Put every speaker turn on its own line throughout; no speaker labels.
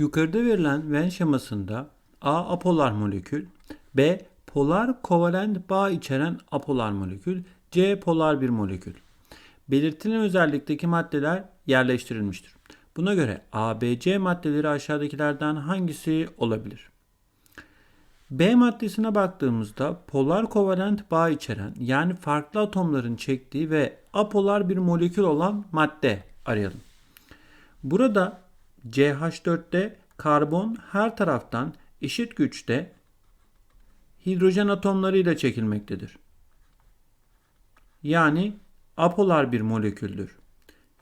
Yukarıda verilen Venn şemasında A apolar molekül, B polar kovalent bağ içeren apolar molekül, C polar bir molekül. Belirtilen özellikteki maddeler yerleştirilmiştir. Buna göre ABC maddeleri aşağıdakilerden hangisi olabilir? B maddesine baktığımızda polar kovalent bağ içeren yani farklı atomların çektiği ve apolar bir molekül olan madde arayalım. Burada CH4'te karbon her taraftan eşit güçte hidrojen atomlarıyla çekilmektedir. Yani apolar bir moleküldür.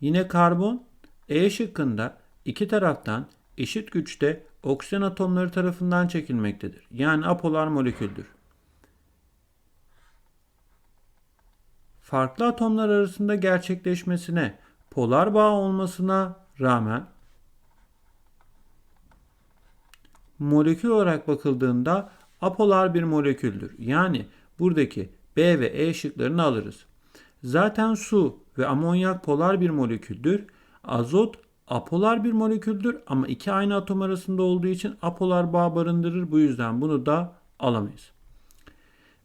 Yine karbon E şıkkında iki taraftan eşit güçte oksijen atomları tarafından çekilmektedir. Yani apolar moleküldür. Farklı atomlar arasında gerçekleşmesine polar bağ olmasına rağmen molekül olarak bakıldığında apolar bir moleküldür. Yani buradaki B ve E şıklarını alırız. Zaten su ve amonyak polar bir moleküldür. Azot apolar bir moleküldür ama iki aynı atom arasında olduğu için apolar bağ barındırır. Bu yüzden bunu da alamayız.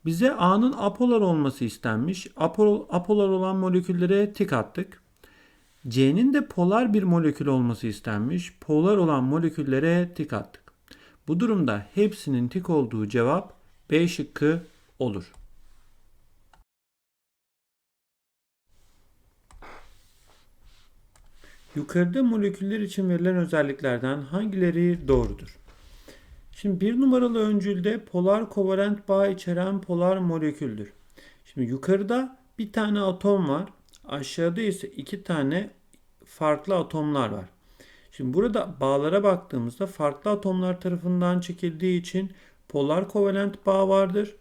Bize A'nın apolar olması istenmiş. Apo, apolar olan moleküllere tik attık. C'nin de polar bir molekül olması istenmiş. Polar olan moleküllere tik attık. Bu durumda hepsinin tik olduğu cevap B şıkkı olur. Yukarıda moleküller için verilen özelliklerden hangileri doğrudur? Şimdi bir numaralı öncülde polar kovalent bağ içeren polar moleküldür. Şimdi yukarıda bir tane atom var. Aşağıda ise iki tane farklı atomlar var. Şimdi burada bağlara baktığımızda farklı atomlar tarafından çekildiği için polar kovalent bağ vardır.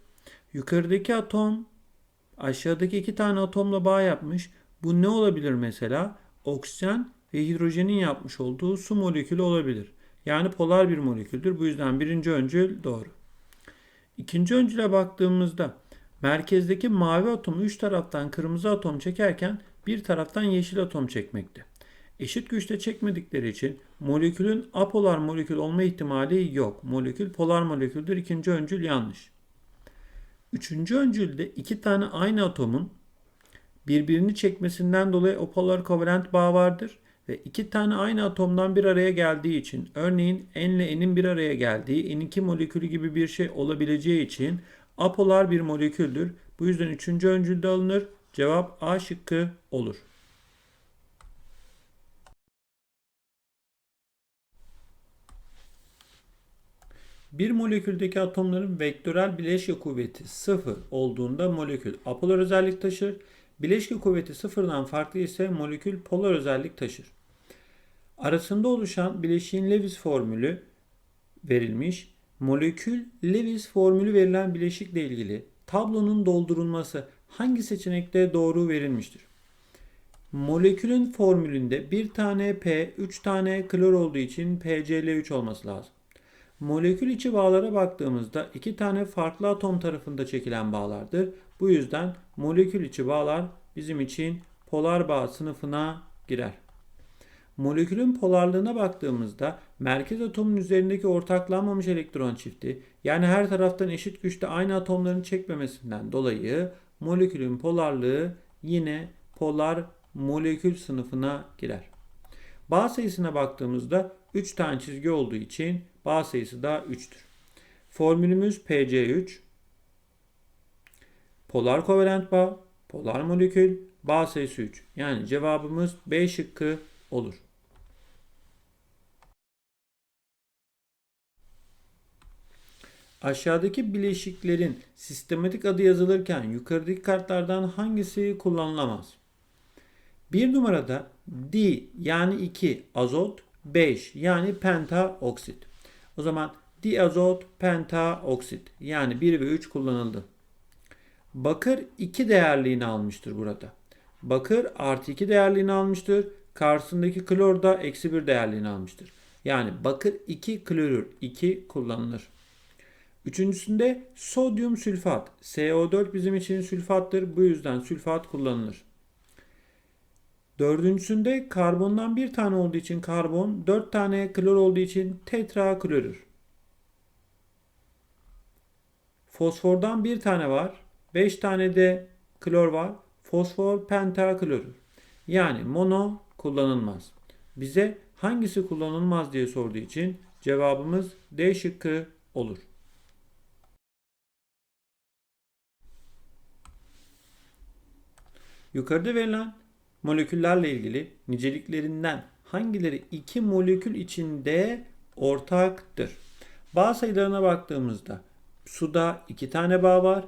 Yukarıdaki atom aşağıdaki iki tane atomla bağ yapmış. Bu ne olabilir mesela? Oksijen ve hidrojenin yapmış olduğu su molekülü olabilir. Yani polar bir moleküldür. Bu yüzden birinci öncül doğru. İkinci öncüle baktığımızda merkezdeki mavi atom üç taraftan kırmızı atom çekerken bir taraftan yeşil atom çekmekte. Eşit güçte çekmedikleri için molekülün apolar molekül olma ihtimali yok. Molekül polar moleküldür. İkinci öncül yanlış. Üçüncü öncülde iki tane aynı atomun birbirini çekmesinden dolayı apolar kovalent bağ vardır ve iki tane aynı atomdan bir araya geldiği için örneğin N ile N'in bir araya geldiği N2 molekülü gibi bir şey olabileceği için apolar bir moleküldür. Bu yüzden üçüncü öncülde alınır. Cevap A şıkkı olur. Bir moleküldeki atomların vektörel bileşke kuvveti sıfır olduğunda molekül apolar özellik taşır. Bileşke kuvveti sıfırdan farklı ise molekül polar özellik taşır. Arasında oluşan bileşiğin Lewis formülü verilmiş. Molekül Lewis formülü verilen bileşikle ilgili tablonun doldurulması hangi seçenekte doğru verilmiştir? Molekülün formülünde bir tane P, 3 tane klor olduğu için PCl3 olması lazım. Molekül içi bağlara baktığımızda iki tane farklı atom tarafında çekilen bağlardır. Bu yüzden molekül içi bağlar bizim için polar bağ sınıfına girer. Molekülün polarlığına baktığımızda merkez atomun üzerindeki ortaklanmamış elektron çifti yani her taraftan eşit güçte aynı atomların çekmemesinden dolayı molekülün polarlığı yine polar molekül sınıfına girer. Bağ sayısına baktığımızda 3 tane çizgi olduğu için bağ sayısı da 3'tür. Formülümüz PC3. Polar kovalent bağ, polar molekül, bağ sayısı 3. Yani cevabımız B şıkkı olur. Aşağıdaki bileşiklerin sistematik adı yazılırken yukarıdaki kartlardan hangisi kullanılamaz? Bir numarada D yani 2 azot, 5 yani pentaoksit. O zaman diazot pentaoksit yani 1 ve 3 kullanıldı. Bakır 2 değerliğini almıştır burada. Bakır artı 2 değerliğini almıştır. Karşısındaki klor da eksi 1 değerliğini almıştır. Yani bakır 2 klorür 2 kullanılır. Üçüncüsünde sodyum sülfat. CO4 bizim için sülfattır. Bu yüzden sülfat kullanılır. Dördüncüsünde karbondan bir tane olduğu için karbon, dört tane klor olduğu için tetraklorür. Fosfordan bir tane var. Beş tane de klor var. Fosfor pentaklorür. Yani mono kullanılmaz. Bize hangisi kullanılmaz diye sorduğu için cevabımız D şıkkı olur. Yukarıda verilen moleküllerle ilgili niceliklerinden hangileri iki molekül içinde ortaktır? Bağ sayılarına baktığımızda suda iki tane bağ var.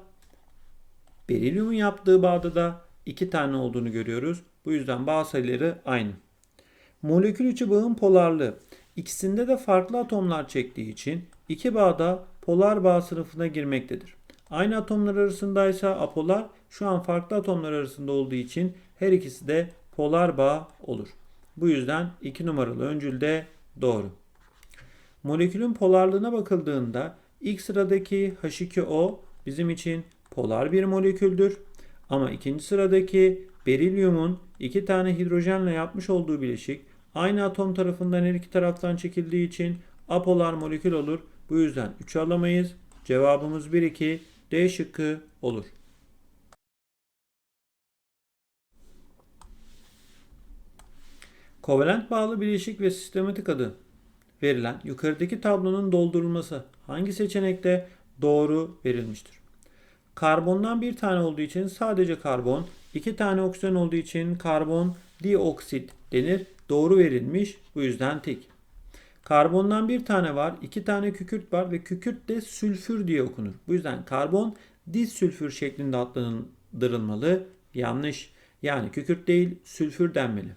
Berilyumun yaptığı bağda da iki tane olduğunu görüyoruz. Bu yüzden bağ sayıları aynı. Molekül içi bağın polarlığı. İkisinde de farklı atomlar çektiği için iki bağda polar bağ sınıfına girmektedir. Aynı atomlar arasındaysa apolar şu an farklı atomlar arasında olduğu için her ikisi de polar bağ olur. Bu yüzden 2 numaralı öncül de doğru. Molekülün polarlığına bakıldığında ilk sıradaki H2O bizim için polar bir moleküldür. Ama ikinci sıradaki berilyumun iki tane hidrojenle yapmış olduğu bileşik aynı atom tarafından her iki taraftan çekildiği için apolar molekül olur. Bu yüzden 3 alamayız. Cevabımız 1 2 D şıkkı olur. Kovalent bağlı bileşik ve sistematik adı verilen yukarıdaki tablonun doldurulması hangi seçenekte doğru verilmiştir? Karbondan bir tane olduğu için sadece karbon, iki tane oksijen olduğu için karbon dioksit denir. Doğru verilmiş. Bu yüzden tik. Karbondan bir tane var, iki tane kükürt var ve kükürt de sülfür diye okunur. Bu yüzden karbon disülfür şeklinde adlandırılmalı. Yanlış. Yani kükürt değil sülfür denmeli.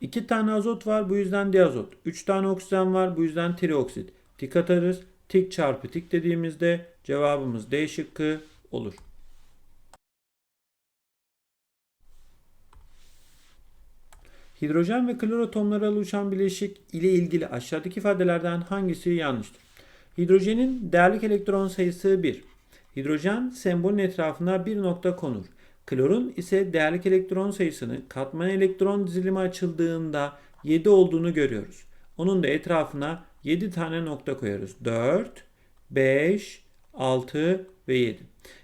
İki tane azot var bu yüzden diazot. Üç tane oksijen var bu yüzden trioksit. Tik atarız. Tik çarpı tik dediğimizde cevabımız D şıkkı olur. Hidrojen ve klor atomları oluşan bileşik ile ilgili aşağıdaki ifadelerden hangisi yanlıştır? Hidrojenin değerlik elektron sayısı 1. Hidrojen sembolün etrafına bir nokta konur. Klorun ise değerlik elektron sayısını katman elektron dizilimi açıldığında 7 olduğunu görüyoruz. Onun da etrafına 7 tane nokta koyarız. 4, 5, 6 ve 7.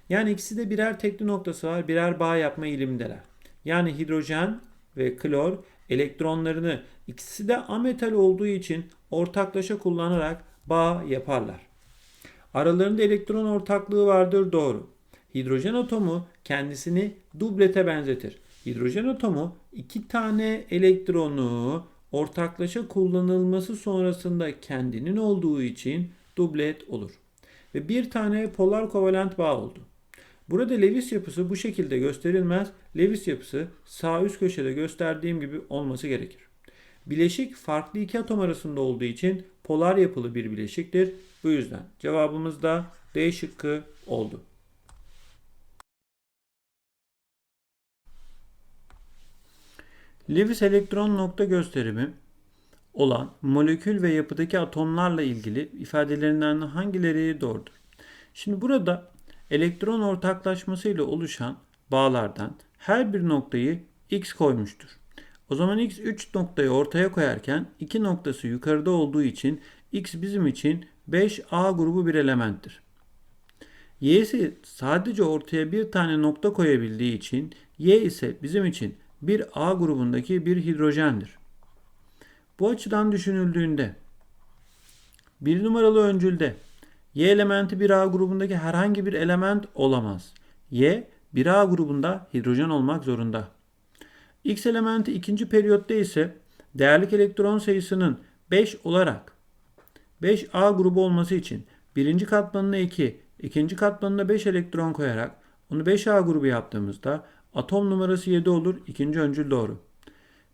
Yani ikisi de birer tekli noktası var. Birer bağ yapma eğilimindeler. Yani hidrojen ve klor elektronlarını ikisi de ametal olduğu için ortaklaşa kullanarak bağ yaparlar. Aralarında elektron ortaklığı vardır doğru. Hidrojen atomu kendisini dublete benzetir. Hidrojen atomu iki tane elektronu ortaklaşa kullanılması sonrasında kendinin olduğu için dublet olur. Ve bir tane polar kovalent bağ oldu. Burada Lewis yapısı bu şekilde gösterilmez. Lewis yapısı sağ üst köşede gösterdiğim gibi olması gerekir. Bileşik farklı iki atom arasında olduğu için polar yapılı bir bileşiktir. Bu yüzden cevabımız da D şıkkı oldu. Lewis elektron nokta gösterimi olan molekül ve yapıdaki atomlarla ilgili ifadelerinden hangileri doğrudur? Şimdi burada elektron ortaklaşması ile oluşan bağlardan her bir noktayı x koymuştur. O zaman x 3 noktayı ortaya koyarken 2 noktası yukarıda olduğu için x bizim için 5a grubu bir elementtir. Y ise sadece ortaya bir tane nokta koyabildiği için Y ise bizim için bir A grubundaki bir hidrojendir. Bu açıdan düşünüldüğünde bir numaralı öncülde Y elementi bir A grubundaki herhangi bir element olamaz. Y bir A grubunda hidrojen olmak zorunda. X elementi ikinci periyotta ise değerlik elektron sayısının 5 olarak 5A grubu olması için birinci katmanına 2, ikinci katmanına 5 elektron koyarak onu 5A grubu yaptığımızda atom numarası 7 olur. İkinci öncül doğru.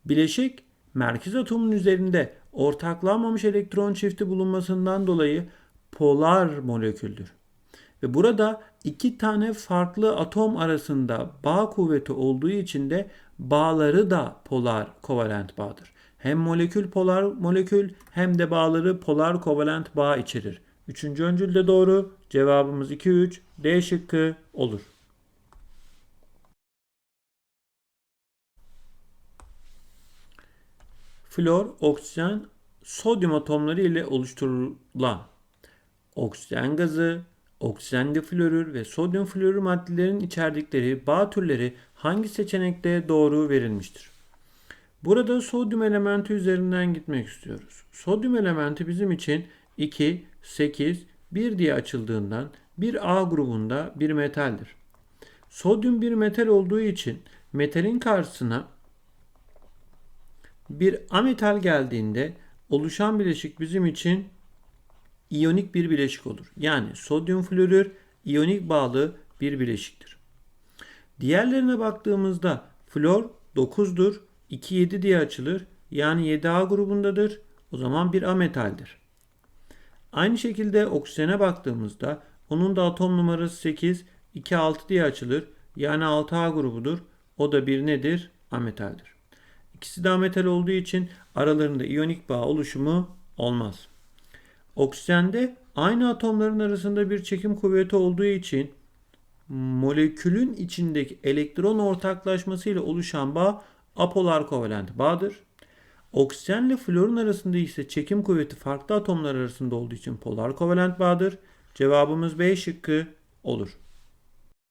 Bileşik merkez atomun üzerinde ortaklanmamış elektron çifti bulunmasından dolayı polar moleküldür. Ve burada iki tane farklı atom arasında bağ kuvveti olduğu için de bağları da polar kovalent bağdır. Hem molekül polar molekül hem de bağları polar kovalent bağ içerir. Üçüncü öncül de doğru. Cevabımız 2-3 D şıkkı olur. Flor, oksijen, sodyum atomları ile oluşturulan oksijen gazı, oksijen diflorür ve sodyum florür maddelerin içerdikleri bağ türleri hangi seçenekte doğru verilmiştir? Burada sodyum elementi üzerinden gitmek istiyoruz. Sodyum elementi bizim için 2, 8, 1 diye açıldığından bir A grubunda bir metaldir. Sodyum bir metal olduğu için metalin karşısına bir ametal geldiğinde oluşan bileşik bizim için iyonik bir bileşik olur. Yani sodyum florür iyonik bağlı bir bileşiktir. Diğerlerine baktığımızda flor 9'dur. 2-7 diye açılır. Yani 7A grubundadır. O zaman bir ametaldir. Aynı şekilde oksijene baktığımızda onun da atom numarası 8, 2-6 diye açılır. Yani 6A grubudur. O da bir nedir? Ametaldir. İkisi de ametal olduğu için aralarında iyonik bağ oluşumu olmaz. Oksijende aynı atomların arasında bir çekim kuvveti olduğu için molekülün içindeki elektron ortaklaşması ile oluşan bağ apolar kovalent bağdır. Oksijenle florun arasında ise çekim kuvveti farklı atomlar arasında olduğu için polar kovalent bağdır. Cevabımız B şıkkı olur.